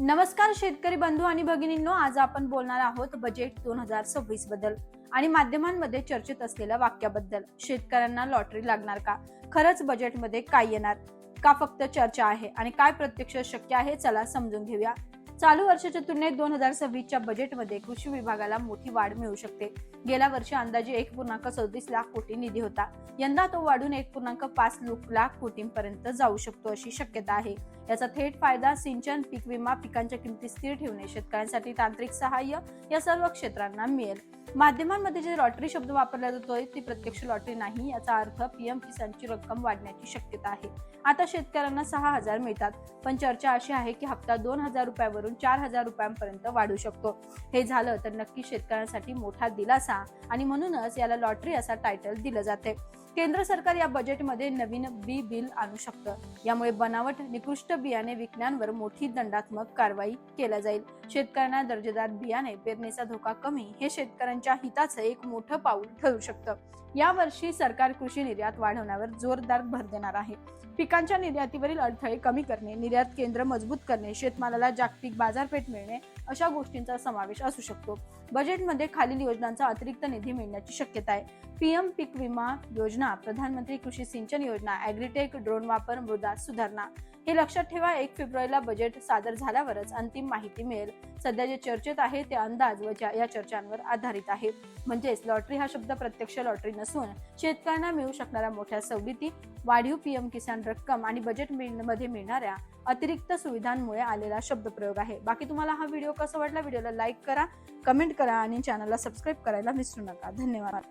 नमस्कार शेतकरी बंधू आणि भगिनींनो आज आपण बोलणार आहोत बजेट दोन हजार सव्वीसबद्दल आणि माध्यमांमध्ये चर्चेत असलेल्या वाक्याबद्दल. शेतकऱ्यांना लॉटरी लागणार का? खरंच बजेटमध्ये काय येणार? का फक्त चर्चा आहे आणि काय प्रत्यक्ष शक्य आहे? चला समजून घेऊया. चालू वर्षाच्या तुलनेत दोन हजार सव्वीसच्या बजेटमध्ये कृषी विभागाला मोठी वाढ मिळू शकते. गेल्या वर्षी अंदाजे एक पूर्णांक सदतीस लाख कोटी निधी होता. यंदा तो वाढून एक पूर्णांक पाच लाख कोटींपर्यंत जाऊ शकतो अशी शक्यता आहे. याचा थेट फायदा सिंचन पीक विमा पिकांच्या किमती स्थिर ठेवणे शेतकऱ्यांसाठी तांत्रिक सहाय्य या सर्व क्षेत्रांना मिळेल. माध्यमांमध्ये जे लॉटरी शब्द वापरला जातोय ती प्रत्यक्ष लॉटरी नाही याचा अर्थ पीएम किसानची रक्कम वाढण्याची शक्यता आहे. आता शेतकऱ्यांना सहा हजार मिळतात पण चर्चा अशी आहे की हप्ता दोन हजार रुपयावरून चार हजार रुपयांपर्यंत वाढू शकतो. हे झालं तर नक्की शेतकऱ्यांसाठी मोठा दिलासा आणि म्हणूनच याला लॉटरी असा टायटल दिलं जाते. केंद्र सरकार या बजेटमध्ये नवीन बी बिल आणू शकतं. यामुळे बनावट निकृष्ट बियाणे विकण्यांवर मोठी दंडात्मक कारवाई केल्या जाईल. शेतकऱ्यांना दर्जेदार बियाणे पेरणीचा धोका कमी हे शेतकऱ्यांच्या हिताचं एक मोठं पाऊल ठरू शकतं. यावर्षी सरकार कृषी निर्यात वाढवण्यावर जोरदार भर देणार आहे. पिकांच्या निर्यातीवरील अडथळे कमी करणे निर्यात केंद्र मजबूत करणे शेतमालाला जागतिक बाजारपेठ मिळणे अशा गोष्टींचा समावेश असू शकतो. बजेटमध्ये खालील योजनांचा अतिरिक्त निधी मिळण्याची शक्यता आहे. पीएम पीक विमा योजना प्रधानमंत्री कृषी सिंचन योजना अॅग्रिटेक ड्रोन वापर मृदा सुधारणा हे लक्षात ठेवा एक फेब्रुवारीला बजेट सादर झाल्यावरच अंतिम माहिती मिळेल. सध्या जे चर्चेत आहे ते अंदाज व ज्या- या चर्चांवर आधारित आहे. म्हणजेच लॉटरी हा शब्द प्रत्यक्ष लॉटरी नसून शेतकऱ्यांना मिळू शकणाऱ्या मोठ्या सवलती वाढीव पीएम किसान रक्कम आणि बजेटमध्ये मिळणाऱ्या अतिरिक्त सुविधांमुळे आलेला शब्दप्रयोग आहे. बाकी तुम्हाला हा व्हिडिओ कसा वाटला? व्हिडिओला लाईक करा कमेंट करा आणि चॅनलला सबस्क्राईब करायला विसरू नका. धन्यवाद.